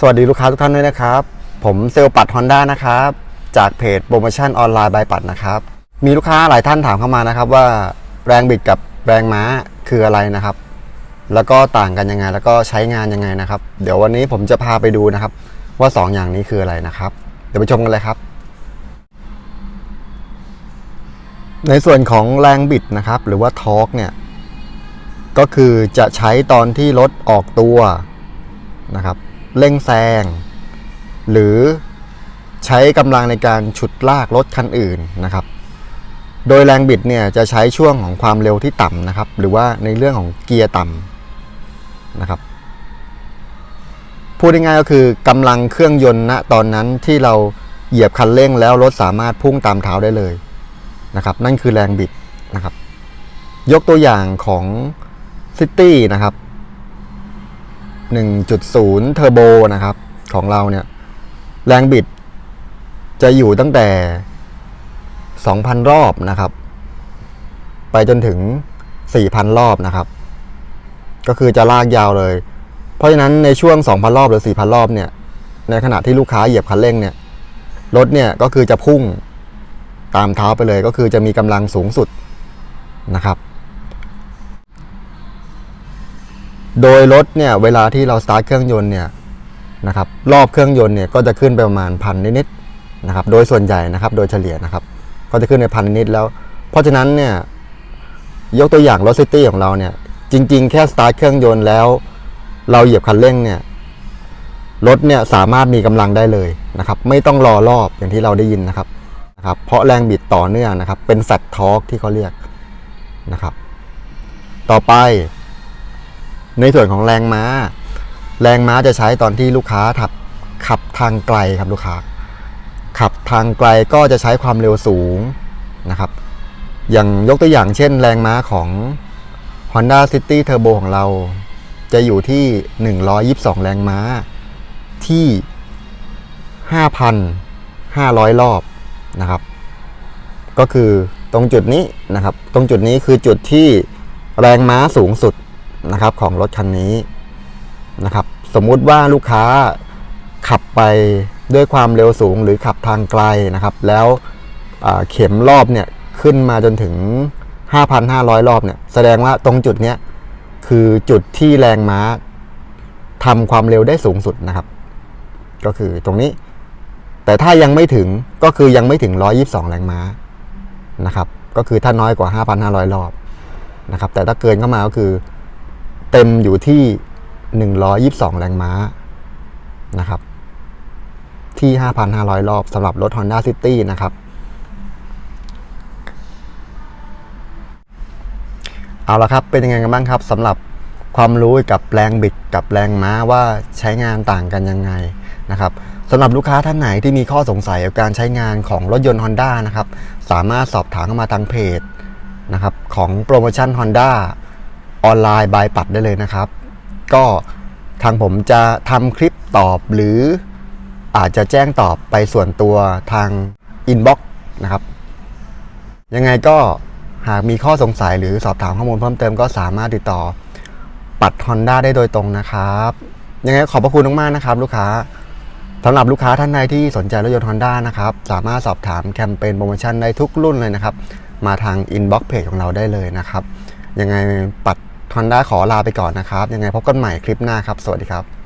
สวัสดีลูกค้าทุกท่านด้วยนะครับ ผมเซลปัด Honda นะครับ จากเพจโปรโมชั่นออนไลน์บายปัดนะครับ มีลูกค้าหลายท่านถามเข้ามานะครับว่าแรงบิดกับแรงม้าคืออะไรนะครับ แล้วก็ต่างกันยังไง แล้วก็ใช้งานยังไงนะครับ เดี๋ยววันนี้ผมจะพาไปดูนะครับ ว่า 2อย่างนี้คืออะไรนะครับ เดี๋ยวไปชมกันเลยครับ ในส่วนของแรงบิดนะครับ หรือว่าทอร์กเนี่ยก็คือจะใช้ตอนที่รถออกตัว นะครับเร่งแซงหรือใช้กำลังในการฉุดลากรถคันอื่นนะครับ โดยแรงบิดเนี่ยจะใช้ช่วงของความเร็วที่ต่ำนะครับ หรือว่าในเรื่องของเกียร์ต่ำนะครับ พูดง่ายๆก็คือกำลังเครื่องยนต์ณตอนนั้นที่เราเหยียบคันเร่งแล้วรถสามารถพุ่งตามเท้าได้เลยนะครับ นั่นคือแรงบิดนะครับ ยกตัวอย่างของซิตี้นะครับ 1.0 เทอร์โบนะครับ ของเราเนี่ย แรงบิดจะอยู่ตั้งแต่ 2,000 รอบนะครับ ไปจนถึง 4,000 รอบนะครับ ก็คือจะลากยาวเลย เพราะฉะนั้นในช่วง 2,000 รอบหรือ 4,000 รอบเนี่ย ในขณะที่ลูกค้าเหยียบคันเร่งเนี่ย รถเนี่ยก็คือจะพุ่งตามเท้าไปเลยก็คือจะมีกำลังสูงสุดนะครับ โดยรถเนี่ยเวลาที่เราสตาร์ทเครื่องยนต์เนี่ยนะครับรอบเครื่องยนต์เนี่ยก็จะขึ้นไปประมาณพันนิดๆนะครับโดยส่วนใหญ่นะครับโดยเฉลี่ยนะครับก็จะขึ้นในพันนิดแล้ว เพราะฉะนั้นเนี่ยยกตัวอย่างรถซิตี้ของเราเนี่ยจริง ๆ แค่สตาร์ทเครื่องยนต์แล้ว เราเหยียบคันเร่งเนี่ยรถเนี่ยสามารถมีกำลังได้เลยนะครับไม่ต้องรอรอบอย่างที่เราได้ยินนะครับนะครับเพราะแรงบิดต่อเนื่องนะครับเป็นแฟตทอร์กที่เขาเรียกนะครับต่อไป ในส่วนของแรงม้า แรงม้าจะใช้ตอนที่ลูกค้าขับขับทางไกลครับลูกค้า ขับทางไกลก็จะใช้ความเร็วสูงนะครับ อย่างยกตัวอย่างเช่น แรงม้าของ Honda City Turbo ของเรา จะอยู่ที่ 122 แรงม้า ที่ 5,500 รอบนะครับ ก็คือตรงจุดนี้นะครับ ตรงจุดนี้คือจุดที่แรงม้าสูงสุด นะครับของรถคันนี้นะครับ สมมุติว่าลูกค้าขับไปด้วยความเร็วสูงหรือขับทางไกลนะครับ แล้วเข็มรอบเนี่ยขึ้นมาจนถึง 5,500 รอบเนี่ยแสดงว่าตรงจุดเนี้ยคือจุดที่แรงม้าทำความเร็วได้สูงสุดนะครับ ก็คือตรงนี้ แต่ถ้ายังไม่ถึงก็คือยังไม่ถึง 122 แรงม้านะครับ ก็คือถ้าน้อยกว่า 5,500 รอบนะครับ แต่ถ้าเกินเข้ามาก็คือ เต็มอยู่ที่ 122 แรงม้านะครับ ที่ 5,500 รอบสำหรับรถ Honda City นะครับ เอาละครับ เป็นยังไงกันบ้างครับสำหรับความรู้กับแรงบิดกับแรงม้าว่าใช้งานต่างกันยังไงนะครับสำหรับลูกค้าท่านไหนที่มีข้อสงสัยกับการใช้งานของรถยนต์ Honda นะครับ สามารถสอบถามเข้ามาทางเพจนะครับของโปรโมชั่น Honda ออนไลน์บายปัดได้เลยนะครับ ก็ทางผมจะทำคลิปตอบหรืออาจจะแจ้งตอบไปส่วนตัวทางอินบ็อกซ์นะครับ ยังไงก็หากมีข้อสงสัยหรือสอบถามข้อมูลเพิ่มเติมก็สามารถติดต่อปัด Honda ได้โดยตรงนะครับ ยังไงขอบพระคุณมากๆนะครับ ลูกค้าสำหรับลูกค้าท่านใดที่สนใจรถยนต์ Honda นะครับ สามารถสอบถามแคมเปญโปรโมชั่นได้ทุกรุ่นเลยนะครับ มาทางอินบ็อกซ์เพจของเราได้เลยนะครับ ยังไงปัด อนด้าขอลาไปก่อนนะครับ ยังไงพบกันใหม่คลิปหน้าครับ สวัสดีครับ